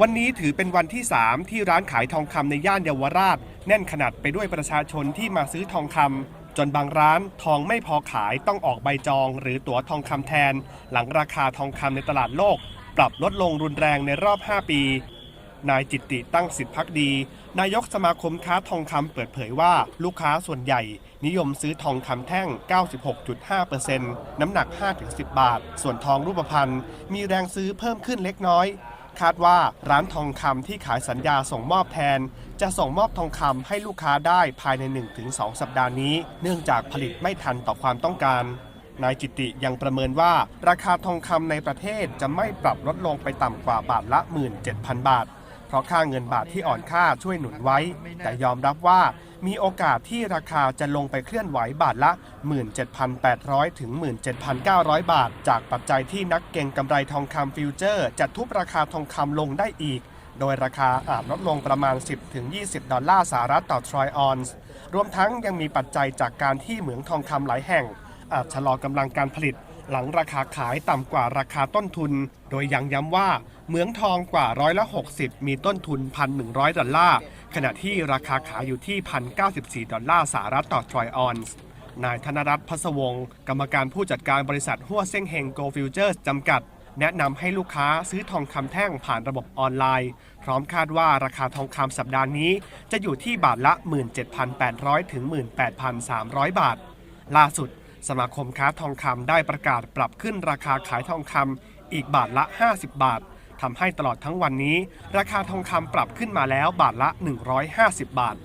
วันนี้ถือเป็นวันที่ 3 ที่ร้านขายทองคำในย่านเยาวราช แน่นขนาดไปด้วยประชาชนที่มาซื้อทองคำจนบางร้านทองไม่พอขายต้องออกใบจอง หรือตั๋วทองคำแทน หลังราคาทองคำในตลาดโลก ปรับลดลงรุนแรงในรอบ 5 ปี นายจิตติตั้งสิทธิพักดี นายกสมาคมค้าทองคำเปิดเผยว่าลูกค้าส่วนใหญ่ นิยมซื้อทองคำแท่ง 96.5%น้ำหนัก 5-10 บาท ส่วนทองรูปพรรณมีแรงซื้อเพิ่มขึ้นเล็กน้อย คาดว่าร้านทองคำที่ขายสัญญาส่งมอบแทน จะส่งมอบทองคำให้ลูกค้าได้ภายใน 1-2 สัปดาห์นี้ เนื่องจากผลิตไม่ทันต่อความต้องการนายจิติยังประเมินว่า ราคาทองคำในประเทศจะไม่ปรับลดลงไปต่ำกว่าบาทละ 17,000 บาท ราะค่าเงินบาทที่อ่อนค่าช่วยหนุนไว้ แต่ยอมรับว่ามีโอกาสที่ราคาจะลงไปเคลื่อนไหวบาทละ 17,800 ถึง 17,900 บาท จากปัจจัยที่นักเก็งกำไรทองคำฟิวเจอร์ จะทุบราคาทองคำลงได้อีก โดยราคาอาจลดลงประมาณ 10-20 ดอลลาร์สหรัฐต่อทรอยออนซ์ รวมทั้งยังมีปัจจัยจากการที่เหมืองทองคำหลายแห่ง อาจชะลอกำลังการผลิต หลังราคาขายต่ำกว่าราคาต้นทุน โดยยังย้ำว่าเหมืองทองกว่าร้อยละ60 มีต้นทุน 1,100 ดอลลาร์ ขณะที่ราคาขายอยู่ที่ 1,094 ดอลลาร์สหรัฐต่อทรอยออนซ์นายธนรัตน์พัสวงศ์กรรมการผู้จัดการบริษัทหัวเซ้งเฮงโกลฟิวเจอร์จำกัด แนะนำให้ลูกค้าซื้อทองคำแท่งผ่านระบบออนไลน์ พร้อมคาดว่าราคาทองคำสัปดาห์นี้ จะอยู่ที่บาทละ 17,800 ถึง 18,300 บาท ล่าสุด สมาคมค้าทองคำได้ประกาศปรับขึ้นราคาขายทองคำอีกบาทละ 50 บาททำให้ตลอดทั้งวันนี้ ราคาทองคำปรับขึ้นมาแล้วบาทละ 150 บาท